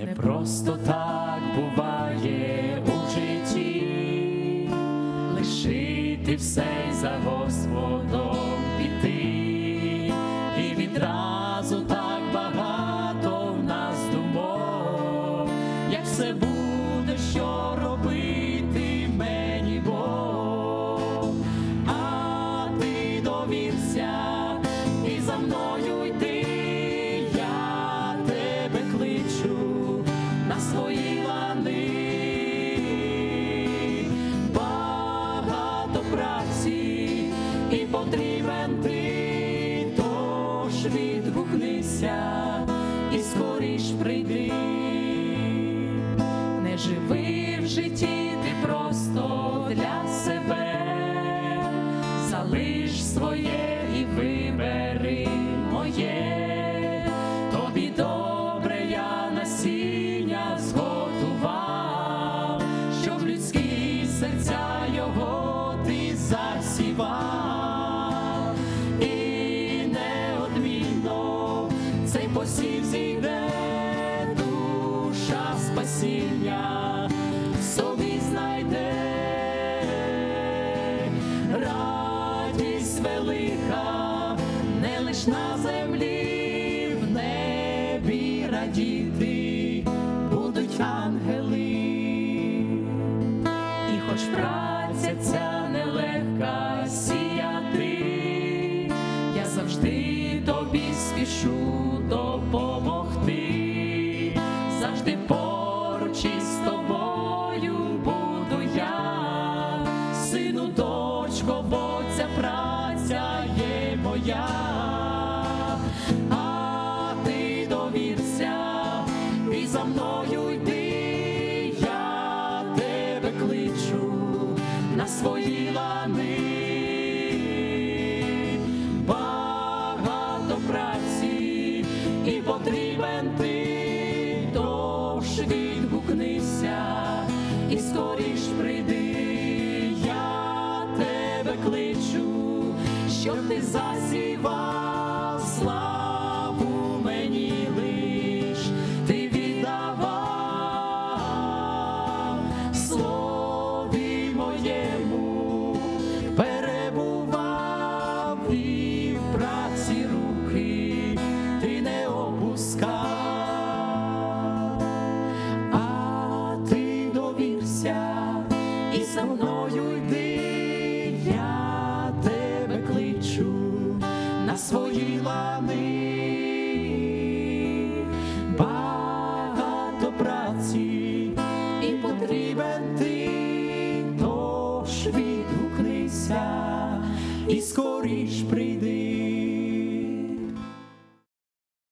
Не просто так буває у житті, лишити все й за Господом піти, і відразу так відгукнися і скоріш прийди. Не живи в житті ти просто для себе, залиш своє і вибери моє, тобі добре я насіння зготував, щоб людські серця його ти засівав, посів зійде душа спасіння. Собі знайде радість велика, не лиш на допомогти, завжди поруч із тобою буду я, сину, дочко, бо ця праця є моя, а ти довірся і за мною потрібен ти, тож відгукнися і скоріш прийди, я тебе кличу, щоб ти засівав славу за мною йди, я тебе кличу на свої лани. Багато праці і потрібен ти, тож відгукнися і скоріш прийди.